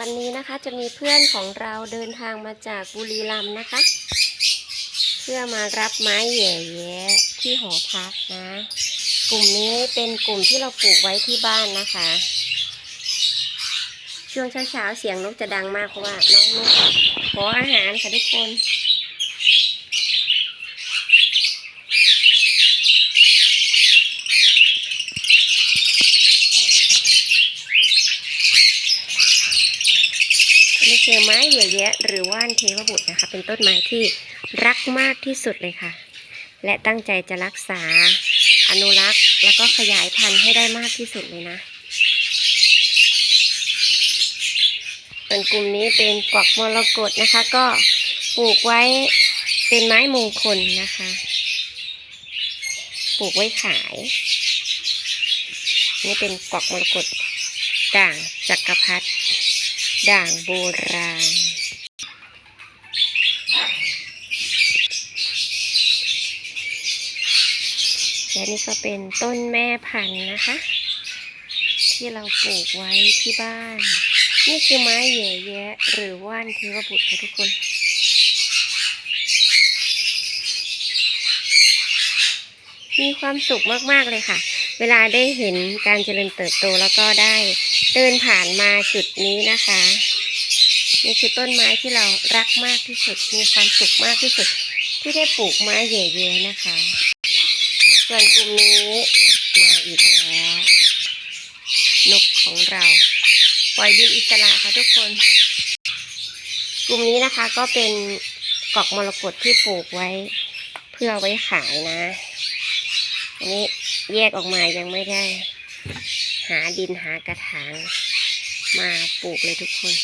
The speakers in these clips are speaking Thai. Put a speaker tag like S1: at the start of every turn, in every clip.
S1: วันนี้นะคะจะมีเพื่อนของเราเดินทางมาจากบุรีรัมย์นะคะ เพื่อมารับไม้แหย่แย่ที่หอพักนะ กลุ่มนี้เป็นกลุ่มที่เราปลูกไว้ที่บ้านนะคะ ช่วงเช้าๆเสียงนกจะดังมากเพราะว่าน้องนกขออาหารค่ะทุกคน อันนี้อไม้เหยื่อแยะ หรือว่านเทวบุตรนะคะ เป็นต้นไม้ที่รักมากที่สุดเลยค่ะ และตั้งใจจะรักษาอนุรักษ์ แล้วก็ขยายพันธุ์ให้ได้มากที่สุดเลยนะส่วนกลุ่มนี้เป็นกวักมรกตนะคะ ก็ปลูกไว้เป็นไม้มงคลนะคะ ปลูกไว้ขาย นี่เป็นกวักมรกตด่างจักรพรรดิ ด่างโบราณ และนี่ก็เป็นต้นแม่พันธุ์นะคะ ที่เราปลูกไว้ที่บ้าน นี่คือไม้แหย่แยะ หรือว่านเทวบุตรค่ะทุกคนมีความสุขมาก ๆ เลยค่ะ เวลาได้เห็นการเจริญเติบโตแล้วก็ได้ เดินผ่านมาจุดนี้นะคะนี่คือต้นไม้ที่เรารักมากที่สุด มีความสุขมากที่สุด ที่ได้ปลูกไม้เย่ๆนะคะ ส่วนกลุ่มนี้มาอีกแล้ว นกของเรา ปล่อยบินอิสระค่ะทุกคน กลุ่มนี้นะคะก็เป็นกอกมรกตที่ปลูกไว้ เพื่อไว้ขายนะ อันนี้แยกออกมายังไม่ได้ หาดินหากระถางมาปลูกเลยทุกคน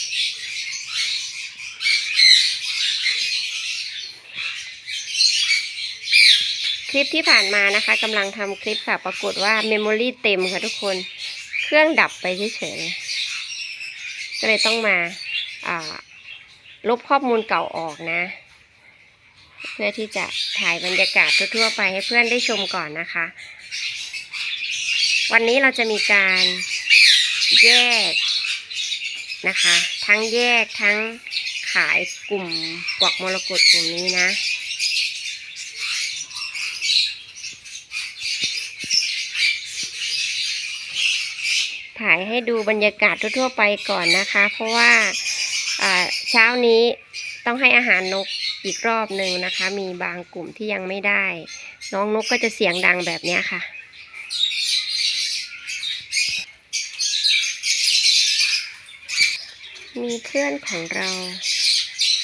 S1: คลิปที่ผ่านมานะคะกำลังทำคลิปค่ะ ปรากฏว่าเมมโมรี่เต็มค่ะทุกคน เครื่องดับไปเฉยๆเลยก็เลยต้องมาาลบข้อมูลเก่าออกนะ เพื่อที่จะถ่ายบรรยากาศทั่วๆไปให้เพื่อนได้ชมก่อนนะคะ วันนี้เราจะมีการแยกนะคะ ทั้งแยกทั้งขายกลุ่มกวักมรกตกลุ่มนี้นะ ถ่ายให้ดูบรรยากาศทั่วๆไปก่อนนะคะ เพราะว่าเช้านี้ต้องให้อาหารนกอีกรอบหนึ่งนะคะ มีบางกลุ่มที่ยังไม่ได้ น้องนกก็จะเสียงดังแบบนี้ค่ะ มีเพื่อนของเรา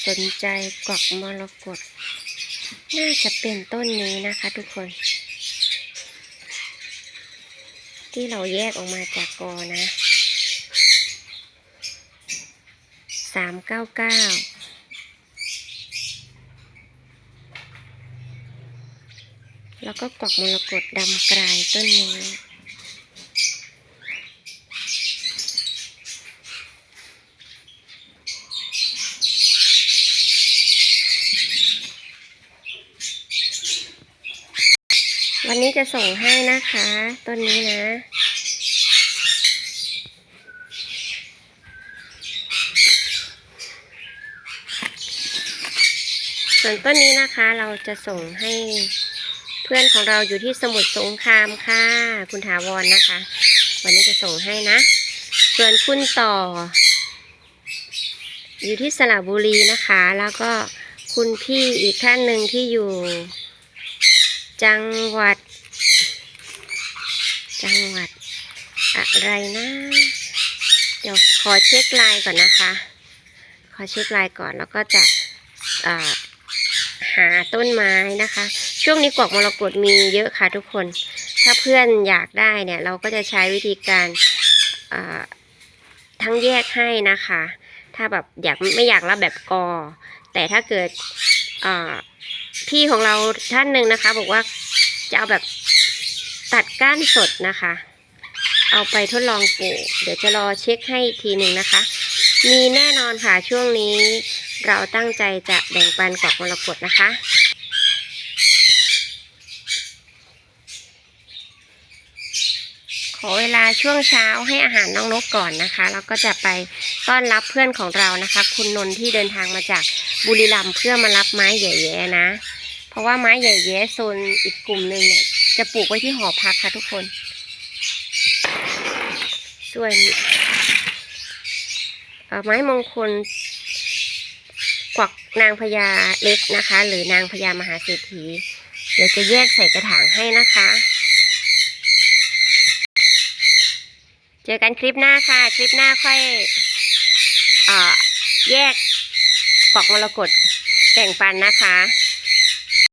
S1: สนใจกวักมรกตน่าจะเป็นต้นนี้นะคะทุกคน ที่เราแยกออกมาจากกอนะสามเก้าเก้าแล้วก็กวักมรกตดำกลายต้นนี้ วันนี้จะส่งให้นะคะต้นนี้นะส่วนต้นนี้นะคะเราจะส่งให้เพื่อนของเราอยู่ที่สมุทรสงครามค่ะ คุณถาวรนะคะ วันนี้จะส่งให้นะ ส่วนคุณต่อ อยู่ที่สระบุรีนะคะ แล้วก็คุณพี่อีกท่านหนึ่งที่อยู่ จังหวัด จังหวัด อะไรนะ เดี๋ยวขอเช็คลน์ก่อนนะคะ ขอเช็คลน์ก่อนแล้วก็จะหาต้นไม้นะคะ ช่วงนี้กวักมรกตมีเยอะค่ะทุกคน ถ้าเพื่อนอยากได้เนี่ยเราก็จะใช้วิธีการทั้งแยกให้นะคะ ถ้าแบบอยากไม่อยากรับแบบกอ แต่ถ้าเกิด พี่ของเราท่านหนึ่งนะคะ บอกว่าจะเอาแบบตัดก้านสดนะคะ เอาไปทดลองปลูก เดี๋ยวจะรอเช็คให้อีกทีหนึ่งนะคะ มีแน่นอนค่ะช่วงนี้เราตั้งใจจะแบ่งปันกอกมรกตนะคะ ขอเวลาช่วงเช้าให้อาหารน้องนกก่อนนะคะ แล้วก็จะไปต้อนรับเพื่อนของเรานะคะ คุณนนท์ที่เดินทางมาจาก บุรีรัมย์เพื่อมารับไม้ใหญ่แย่นะ เพราะว่าไม้ใหญ่แย่โซนอีกกลุ่มหนึ่งเนี่ยจะปลูกไว้ที่หอพักค่ะทุกคน ส่วนไม้มงคลกวักนางพญาเล็กนะคะ หรือนางพญามหาเศรษฐีเดี๋ยวจะแยกใส่กระถางให้นะคะ เจอกันคลิปหน้าค่ะ คลิปหน้าค่อยเออแยก กวักมรกตแบ่งปันนะคะ